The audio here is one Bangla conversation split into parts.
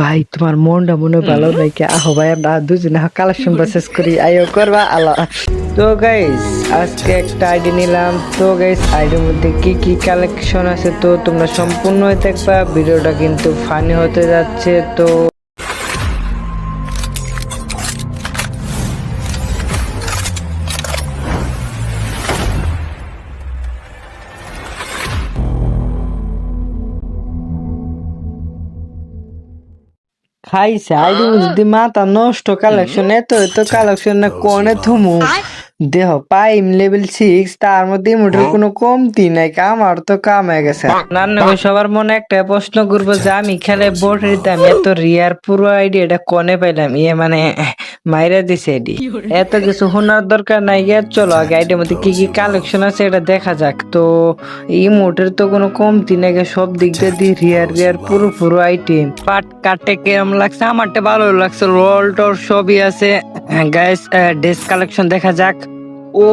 ভাই তোমার মনটা মনে ভালো নাকি? আহ ভাই আমরা দুজনে কালেকশন প্রসেস করি। আয়ো করবা আলো তো গাইস আজকে একটা আইডি নিলাম। তো গাইস আইডির মধ্যে কি কি কালেকশন আছে তো তোমরা সম্পূর্ণ দেখবা। ভিডিওটা কিন্তু ফানি হতে যাচ্ছে তো খাইছে। আইডি যদি মাথা নষ্ট কালেকশন এত এত কালেকশন না কোনে থমু দেহ পাইম লেভেল সিক্স তার মধ্যে মোটের কোনো কমতি নাই আমার তো কাম হয়ে গেছে ভাই, সবার মনে একটা প্রশ্ন করব যে আমি খেলে বোর্ড দিতাম এত রিয়ার পুরো আইডি এটা কোনে পাইলাম? ইয়ে মানে মাইরা দিছে এডি। এত কিছু শোনার দরকার নাই গিয়ে চলো আগে আইডির মধ্যে কি কি কালেকশন আছে এটা দেখা যাক। তো এই মোটের তো কোনো কমতি নাই সব দিক দিয়ে দি রিয়ার রিয়ার পুরো পুরো আইটেম পাট কাটে কেমন লাগছে? আমারটা ভালো লাগছে রোল টোল সবই আছে। গাইস ড্রেস কালেকশন দেখা যাক। ও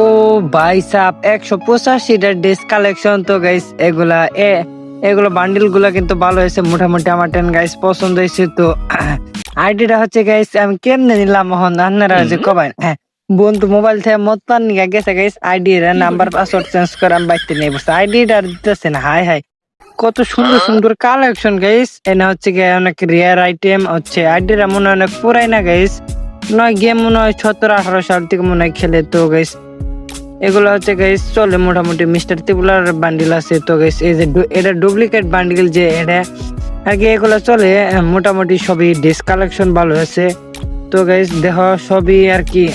ভাই সাপ একশো পঁচাশিটা ড্রেস কালেকশন তো গাইস এগুলা, এ, এগুলো বান্ডিলগুলা কিন্তু ভালো হয়েছে, মোটামুটি আমার টেন গাইস পছন্দ হয়েছে তো। আইডিটা হচ্ছে গাইস আমি কেমনে নিলাম এখন? আপনারা যে কবাই হ্যাঁ বন্ধু মোবাইল থেকে মত পান নিয়ে গেছে গাইস আইডি এর নাম্বার পাসওয়ার্ড চেঞ্জ করে আমি বাইতে নিয়ে বসে আইডিটা দিতেছে না হাই হাই কত সুন্দর সুন্দর কালেকশন গাইস এনে হচ্ছে গিয়ে অনেক রেয়ার আইটেম হচ্ছে আইডিটা মনে হয় অনেক পুরাই না গাইস নয় গেম মনে হয় সতেরো আঠারো সাল থেকে মনে হয় খেলে তো গাইস এগুলো হচ্ছে গাইস চলে মোটামুটি মিস্টার ত্রিপুলার বান্ডিল আছে তো গাইস এই যে এটা ডুপ্লিকেট বান্ডিল যে এটা কি এগুলো চলে মোটামুটি সবই ড্রেস কালেকশন ভালো হয়েছে। তো গাইস দেখ সবই আর কি।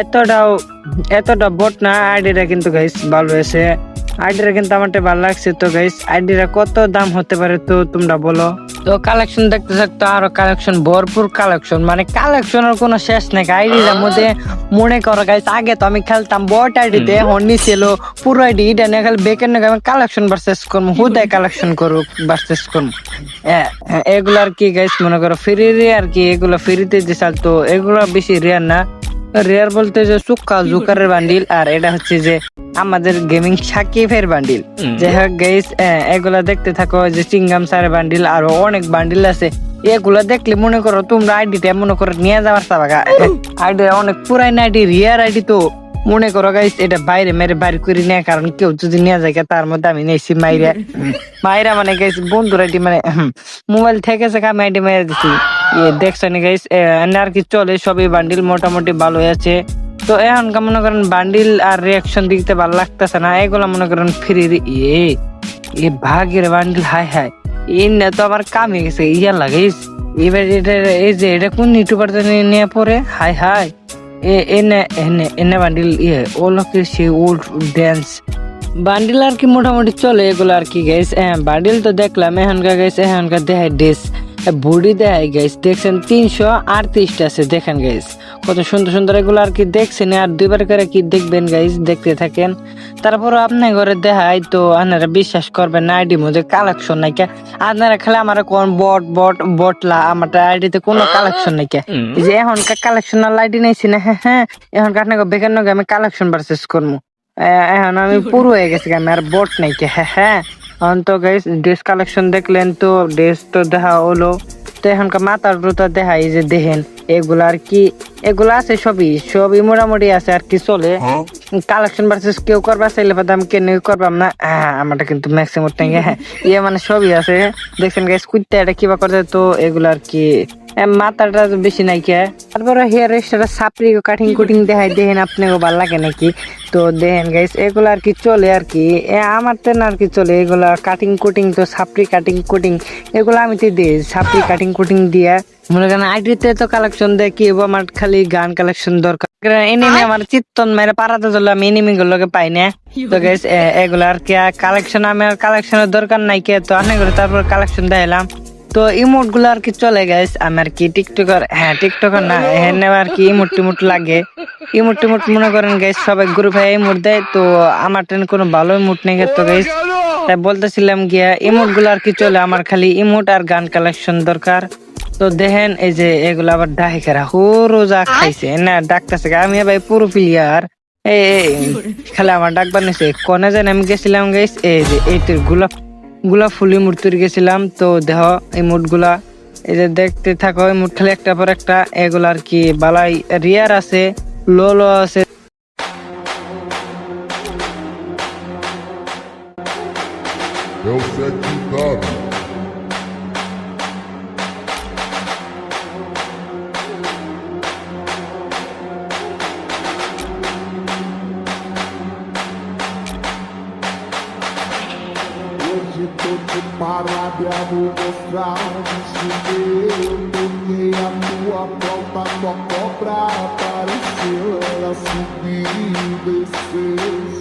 এতটাও, এতটা বট না আইডিটা কিন্তু গাইস ভালো আছে আইডিটা কিন্তু আমারটা ভালো লাগছে তো গাইস আইডিটা কত দাম হতে পারে তো তোমরা বলো? তো কালেকশন দেখতে থাকতো আরও কালেকশন ভরপুর কালেকশন মানে কালেকশনের কোনো শেষ নেই আইডিটার মধ্যে মনে করো গাইস আগে তো আমি খেলতাম বট আইডিতে হর্নি ছিল পুরো আইডি এটা নিয়ে খালি বেকের নাকি আমি কালেকশন ভার্সেস করব হুদায় কালেকশন করুক ভার্সেস করব এ- এগুলো আর কি গাইস মনে করো ফ্রি আর কি এগুলো ফ্রিতে দিছাল তো এগুলো বেশি রেয়ার না। রেয়ার বলতে যে সুক্কা জুকারের বান্ডিল আর এটা হচ্ছে যে আমাদের গেমিং সাকিবের বান্ডিল। যাই হোক গাইস এগুলা দেখতে থাকো যে চিংগাম স্যারের বান্ডিল আরও অনেক বান্ডিল আছে। এগুলা দেখলে মনে করো তোমরা আইডিটা মনে করো নিয়ে যাওয়ার চাবা আইডি অনেক পুরাই আইডি রিয়ার আইডি তো। মনে করো গাইস এটা বাইরে মেরে বাড়ি করে নেয় কারণ কেউ যদি নিয়ে যায় তার মধ্যে আমি নেছি মাইরা। মাইরা মানে গাইস বন্ধুর আইডি মানে মোবাইল থেকে থেকে আমি আইডি মেরে দিছি। ইয়ে দেখছ নি গাইস আর কি চলে, সবই বান্ডিল মোটামুটি ভালো আছে। তো এখন মনে করেন বান্ডিল আর রিয়াকশন দিতে ভালো লাগতেছে না, এগুলা মনে করেন ফ্রি এ এ ভাগের বান্ডিল হাই হাই এই না তো আবার কামে গেছে, ইয়া লাগাইস এবার এটা, এই যে, এটা কোন ইউটিউবার নিয়ে পড়ে? হাই হাই এনে এনে এনে বান্ডিল ইয়ে ও লোকের সেই ওল্ড ড্যান্স বান্ডিল আর কি মোটামুটি চলে এগুলো আর কি গাইস বান্ডিল তো দেখলাম, এখানকার গাইস এখানকার দেখায় ড্রেস বুড়ি দেখায় গাইস দেখছেন তিনশো আটত্রিশটা আছে দেখেন গাইস কত সুন্দর সুন্দর এগুলো আর কি দেখছেন আর দুইবার করে কি দেখবেন গাইস দেখতে থাকেন। তারপর আপনার ঘরে দেখায় তো আপনারা বিশ্বাস করবেন না আইডি মধ্যে কালেকশন নাই আপনারা খালি আমার কোন বট বট বটলা আমার আইডিতে কোনো কালেকশন নাই এই যে এখনকার কালেকশন আর আইডি নেইছি না হ্যাঁ হ্যাঁ। এখন আপনাকে বেকার নগে আমি কালেকশন পারচেস করব এখন আমি পুরো হয়ে গেছি আমি আর বট নাই হ্যাঁ হ্যাঁ। তো গাইস ড্রেস কালেকশন দেখলেন তো ড্রেস তো দেখা হলো। তো এখনকার মাথার জুতা দেখা এই যে দেখেন এগুলা আর কি এগুলো আছে সবই সবই মোটামুটি আছে আর কি চলে। কালেকশন ভার্সেস কেউ করবা চাইলে বা আমি কেন করবাম না। হ্যাঁ আমারটা কিন্তু ম্যাক্সিমাম টাইম হ্যাঁ ইয়ে মানে সবই আছে। দেখছেন গাইস কুইতে এটা কিবা করতে তো এগুলো আর কি মাথাটা বেশি নাই কে তারপরে হেয়ার এক্সট্রা সাপড়ি কাটিং কুটিং দেখাই, দেখেন আপনাকে ভালো লাগে নাকি? তো দেখেন গাইস এগুলো আর কি চলে আর কি। আমার তো না আর কি চলে, এগুলা কাটিং কুটিং তো সাপড়ি কাটিং কুটিং এগুলো আমি তো দিই সাপড়ি কাটিং কুটিং দিয়ে। মনে করেন আইডিতে তো কালেকশন দেয়, কি আমার খালি গান কালেকশন দরকার। এনিমি আমার চিত্তন মেরে পারাতে চলে, আমি এনিমি গুলোকে পাই না। তো গাইস এগুলো আর কি কালেকশন আমার কালেকশনের দরকার নাই কে তো অনেক তারপর কালেকশন দেখাইলাম। তো ইমোটগুলো আর কি চলে গেছে আমার কি টিকটকার হ্যাঁ টিকটকার না এখানে আর কি ইমোট টিমোট লাগে। ইমোট টিমোট মনে করেন গাইস সবাই গ্রুপে ইমোট দেয়, তো আমার ট্রেন কোনো ভালো ইমোট নেই তো গাইস তাই বলতেছিলাম গিয়া ইমোটগুলো আর কি চলে, আমার খালি ইমোট আর গান কালেকশন দরকার। তো দেখেন, এই যে এগুলো আবার ডাহি খেরা, হো, রোজা খাইছে। না, ডাকতেছে আমি ভাই পুরো প্লেয়ার এই খালি আমার ডাকবার নিছে কোনে জানি আমি গেছিলাম গাইস এই যে, এই তোর গোলাপ গোলাপ ফুলি মূর্তির গেছিলাম, তো দেহ এই মুডগুলা এই যে দেখতে থাকো, এই মুঠ খালি একটা পর একটা এগুলা আর কি বালাই রিয়ার আছে লো লো আছে। sábia mostrar-nos que eu toquei a tua porta, tua cobra apareceu, ela assim subiu e desceu.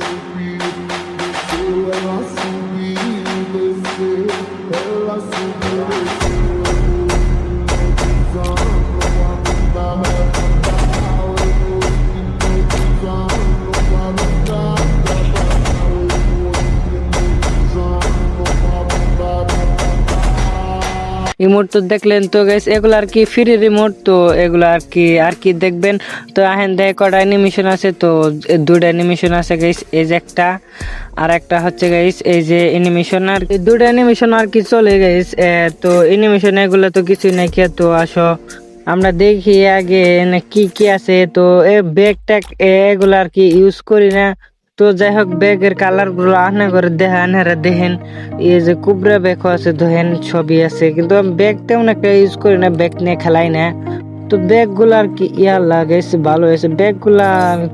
Remote তো দেখলেন তো গাইস এগুলো আর কি ফ্রি রিমোট তো এগুলো আর কি আর কি দেখবেন? তো আহেন দেয় কটা অ্যানিমেশন আছে, তো এ দুইটা অ্যানিমেশন আছে গাইস এই যে একটা, আর একটা হচ্ছে গাইস এই যে অ্যানিমেশন আর কি দুইটা অ্যানিমেশন আর কি চলে গাইস তো অ্যানিমেশন এগুলো তো কিছুই নাই কে, তো আসো, আমরা দেখি আগে কি কি আছে, তো এ ব্যাগ ট্যাগ এগুলো আর কি ইউজ করি না। তো যাই হোক ব্যাগের কালারগুলো আহনা করে দেখা আনারা দেখেন, এই যে কুবরা ব্যাগ আছে দেখেন ছবি আছে, কিন্তু আমি ব্যাগ তেমন একটা ইউজ করি না, ব্যাগ নিয়ে খেলাই না। তো ব্যাগগুলো আর কি ইয়ার লাগাইছে ভালো হয়েছে। ব্যাগগুলা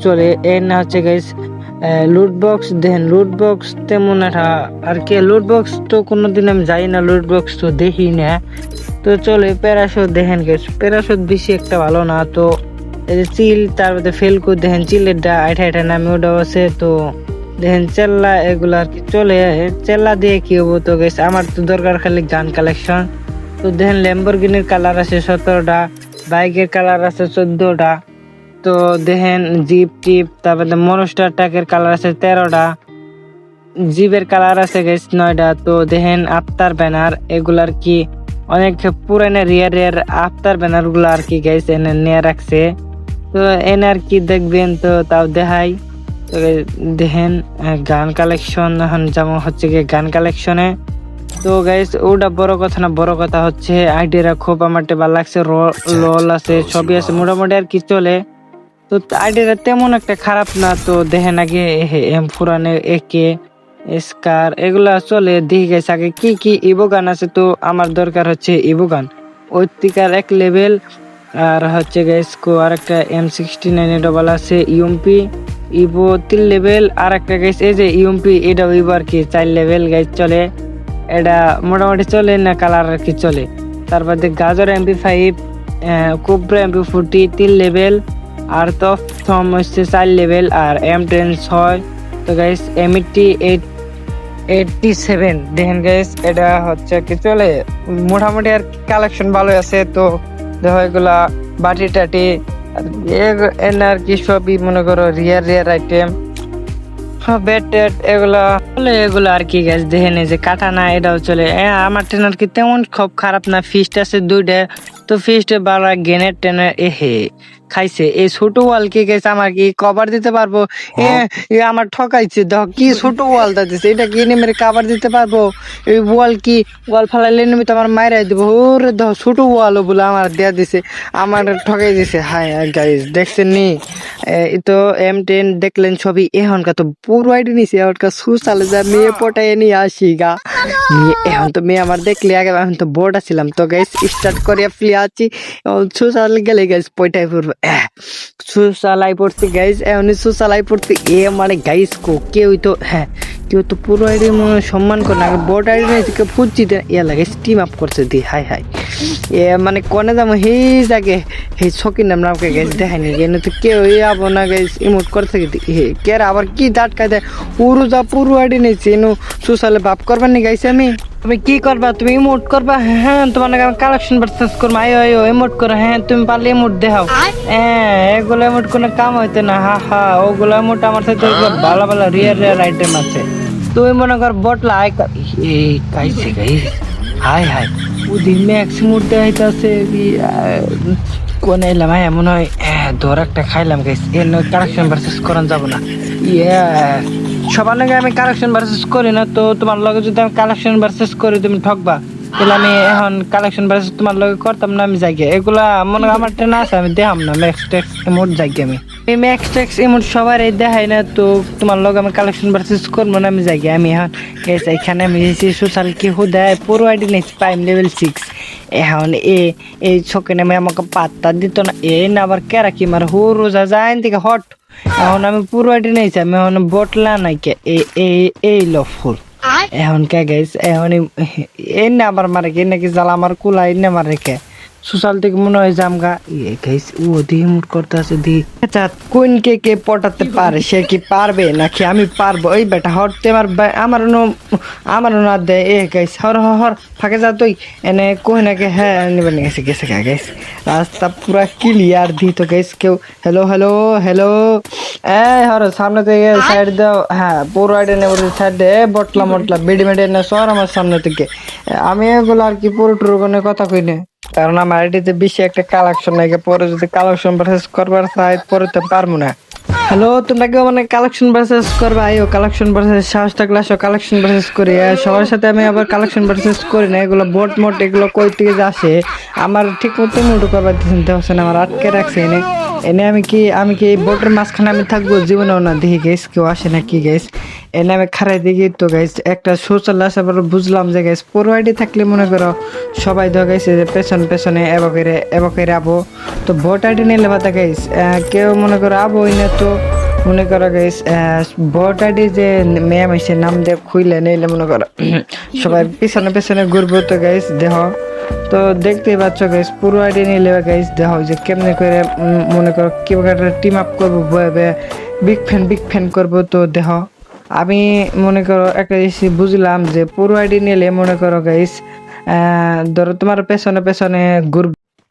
চলে এ না হচ্ছে গাইস লুট বক্স দেখেন লুট বক্স তেমন একটা আর কি লুট বক্স তো কোনোদিন আমি যাই না লুট বক্স তো দেখি না। তো চলে প্যারাশুট দেখেন গেছ প্যারাশুট বেশি একটা ভালো না, তো চিল, তার মধ্যে ফেল করে, দেখেন চিলের ডা, আইঠা আইঠা নামে ওটা আছে, তো দেখেন চেল্লা এগুলা আর কি চলে চেল্লা দিয়ে কি হব তো গেছে আমার তো দরকার খালি গান কালেকশন তো দেখেন ল্যাম্বরগিনির কালার আছে সতেরোটা, বাইকের কালার আছে চোদ্দটা, তো দেখেন জিপ টিপ তারপরে মনস্টার ট্যাকের কালার আছে তেরোটা জিপের কালার আছে গেছ নয়টা, তো দেখেন আফতার ব্যানার এগুলার কি অনেক পুরানো রিয়ার রিয়ার আফতার ব্যানারগুলো আর কি গেছে এনে নিয়ে রাখছে। তো এনে আর কি দেখবেন তো তাও দেখাই। দেখেন গান কালেকশন এখন যেমন হচ্ছে কি গান কালেকশনে তো গাইস ওটা বড় কথা না, বড় কথা হচ্ছে আইডিয়া খুব আমার ভালো লাগছে লল আছে ছবি আছে, মোটামুটি আর কি চলে। তো আইডিয়া তেমন একটা খারাপ না, তো দেখেন আগে এম ফুরানে একে স্কার এগুলা চলে। দেখে গেছে আগে কি কি ইবো গান আছে, তো আমার দরকার হচ্ছে ইবো গান ঐতিকার এক লেভেল আর হচ্ছে গাইসকো আর একটা এম সিক্সটি নাইন ডবল আছে ইউএমপি ইভো তিন লেভেল আর একটা গাইস এই যে ইউএমপি ইভো আর কি, চার লেভেল গাইস চলে। এটা মোটামুটি চলে না কালার আর কি চলে? তারপর দেখ গাজর MP five Cobra MP forty তিন লেভেল আর তো থম হচ্ছে চার লেভেল আর এম টেন ছয়। তো guys M eighty eight eighty seven দেখেন গাইস এটা হচ্ছে কি চলে? মোটামুটি আর কালেকশন ভালো আছে, তো দেখো, এগুলা বাটি টাটি এনার কি সবই, মনে করো রিয়ার রিয়ার আইটেম ট্যাট এগুলা চলে এগুলো আর কি গাছ দেখে নেই যে কাটানা এটাও চলে। আমার ট্রেন আর কি তেমন খুব খারাপ না ফিস্ট আছে দুইটা, তো ফিস্টে বালা গেনের ট্রেনার হে খাইছে। এই ছোট ওয়াল কি গেছে আমার কি কভার দিতে পারব? এ এ আমার ঠকাইছে। দেখো কি ছোট ওয়ালটা দিছে। এটা কি নেমে কভার দিতে পারব? এই ওয়াল কি ওয়াল ফালাইলে নেমে তো আমার মাইরাই দিব? ওরে দেখো ছোট ওয়াল বলে আমার দেয়া দিছে। আমার ঠকাই দিছে। হাই গাইস দেখছেন নি? এ, তো এম টেন দেখলেন ছবি। এখনকার তো পুরো আইডি নিছে। এখনকার সুসালে যা মেয়ে পটাই নিয়ে আসি গা। মেয়ে এখন তো মেয়ে আমার দেখলে আগে এখন তো বোর্ড ছিলাম তো গাইস স্টার্ট করে ফ্লি আছি। সুসালে গেলে গাইস পয়টাই পড়ব। সুসালাই পড়ছে গাইস এখন সুসালাই পড়ছে। এ মানে গাইস কো, কেউ তো হ্যাঁ কেউ তো পুরো আইডি সম্মান করে না। বট আইডি নিয়ে কেউ ফুটছি ইয়া লাগে স্টিম আপ করছে দি, হাই হাই। এ মানে কনে যাব, হেই জাগে হে ছকির নাম নামকে গেছ দেখায়নি এনে তো কেউ আবো না গেছ ইমোট করতে হে কে আবার কি খাই দেয়? পুরো যা পুরো আইডি নিয়েছি এনু সুসালে বাপ করবার নি গাইছি আমি। তুমি কি করবা? তুমি ইমোট করবা? হ্যাঁ তোমার আমি কালেকশন পারচেস করব। আয়ো আয়ো ইমোট করো। হ্যাঁ তুমি পারলে ইমোট দেখাও। হ্যাঁ এগুলো ইমোট কোনো কাম হইতে না। হা হা ওগুলো ইমোট আমার সাথে ভালো ভালো রিয়ার রিয়ার আইটেম আছে। তুমি মনে কর বটলা আই এই কাইছে গাই হাই হাই ওদিন ম্যাক্স মুডতে আইতাছে কোন এলাম হ্যাঁ মনে হয় হ্যাঁ ধর একটা খাইলাম গাইস এর কারেকশন ভার্সেস করান যাব না। ইয়া সবার লগে আমি কারেকশন ভার্সেস করি না, তো তোমার লগে যদি আমি কালেকশন ভার্সেস করি, তুমি ঠকবা? তাহলে আমি এখন কালেকশন বাস তোমার লগে করতাম না, আমি গে। এগুলা মনে আমার ট্রেন আছে, আমি দেখাম না। ম্যাক্স ট্যাক্স ইমোট যাই গে আমি। এই ম্যাক্স ট্যাক্স ইমোট সবার এই দেখাই না, তো তোমার লগে আমি কালেকশন ভার্সেস করব না, আমি গে। আমি এখন এখানে আমি সোশ্যাল কি হুদায়, পুরো আইডি নিয়েছি প্রাইম লেভেল সিক্স এখন এ এই ছকে নেমে আমাকে পাত্তা দিত না। এ না আবার কেরা কি মার? হো রোজা যায় থেকে হট। এখন আমি পুরোটি নিয়েছি আমি এখন বটলা নাই কে। এই লো ফুল। এখন কে গেছ এখন এ না আবার মারে কে? নাকি জ্বালা আমার কুলা এই না মারে কে? সোশ্যাল থেকে মনে হয় জামগা এ গাইস ও দিয়ে মুট করতে আছে দি আচ্ছা কোন কে কে পটাতে পারে সে কি পারবে নাকি আমি পারব? এই বেটা হরতে আমার আমার নো আমার না দে। এ গাইস হর হর হর ফাঁকে যা তুই। এনে কই নাকি হ্যাঁ নিবে গেছে গেছে গা গাইস রাস্তা পুরা ক্লিয়ার দি তো গাইস কেউ। হ্যালো হ্যালো হ্যালো এই হর সামনে থেকে সাইড দাও। হ্যাঁ পুরো আইডি নেব সাইড দে। বটলা মটলা বিডি মেডি না সর আমার সামনে থেকে। আমি এগুলো আর কি পুরো টুরু কোনো কথা কই না? কারণ আমার আইডিতে বেশি একটা কালেকশন নাই, পরে যদি কালেকশন ভার্সেস করবার চাই, পরে তো পারব না। হ্যালো তোমরা কেউ মানে কালেকশন ভার্সেস করবা? আইও কালেকশন ভার্সেস সাহস থাকলে আসো কালেকশন ভার্সেস করি। সবার সাথে আমি আবার কালেকশন ভার্সেস করি না, এগুলো বোট মোট এগুলো কই থেকে আসে? আমার ঠিক মতো মুডু করবার দিতে হচ্ছে না আমার আটকে রাখছে এনে। এনে আমি কি আমি কি বোটের মাঝখানে আমি থাকব? জীবনেও না দেখি গেস কেউ আসে না কি গেস এনে আমি খারাই দেখি তো গাইস একটা সোশ্যাল আসার পর বুঝলাম যে গাইস পুরো থাকলে মনে করো সবাই তো গাইছে যে পেছন পেছনে এব করে এব আবো। তো ভোট আইডি নিলে বাতা গাইস কেউ মনে করো আবোই না তো, মনে করো গাইস ভোট আইডি যে ম্যাম এসে নাম দিয়ে খুইলে নিলে মনে করো, সবাই পেছনে পেছনে ঘুরবো তো গাইস দেহ তো দেখতেই পাচ্ছ গাইস পুরো আইডি নিলে গাইস দেখো যে কেমনে করে মনে করো কীভাবে টিম আপ করব বয়ে বিগ ফ্যান বিগ ফ্যান করব। তো দেহ আমি মনে করো একটা জিনিস বুঝলাম যে পুরো আইডি নিলে মনে করো গাইস ধরো তোমার পেছনে পেছনে ঘুর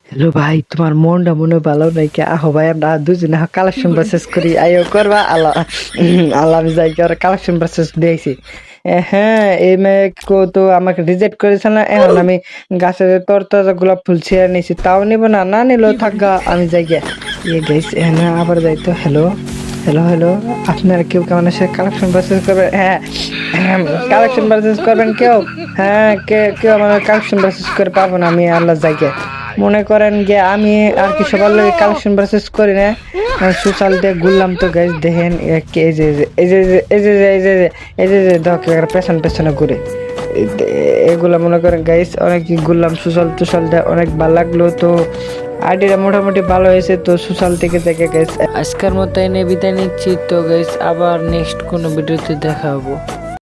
হ্যালো ভাই, তোমার মনটা মনে ভালো নাই কে আহো ভাই, আমরা দুজনে কালেকশন প্রসেস করি। আইও করবা, আল্লাহ। আল্লাহ, আমি যাই কালেকশন প্রসেস দিয়েছি। হ্যাঁ এই মেয়ে কো তো আমাকে রিজেক্ট করেছে না। এখন আমি গাছের তরতাজা গোলাপ ফুল ছিঁড়ে নিয়েছি তাও নিব না না নিলেও থাকা আমি যাই গিয়া। ইয়ে গাইস হ্যাঁ আবার যাই তো হ্যালো হ্যালো হ্যালো আপনারা কেউ কেমন আছে কালেকশন পারচেস করবেন হ্যাঁ কালেকশন পারচেস করবেন কেউ? হ্যাঁ কে কেউ আমার কালেকশন পারচেস করে পাবো না আমি আল্লাহ জায়গায় মনে করেন যে আমি আর কি সবার লোক কালেকশন পারচেস করি না। সোশ্যাল দিয়ে ঘুরলাম তো গাইজ দেখেন এই যে এই যে এই যে এই যে এই যে এই যে দেখো পেছন, পেছনে ঘুরে। এগুলা মনে করেন গাইস অনেক ঘুরলাম সোশ্যাল টোশাল দিয়ে অনেক ভালো লাগল তো। আইডিটা মোটামুটি ভালো হয়েছে তো সোশ্যাল থেকে দেখে গাইস আজকের মতো এনে বিদায় নিচ্ছি তো গাইস আবার নেক্সট কোনো ভিডিওতে দেখা হব।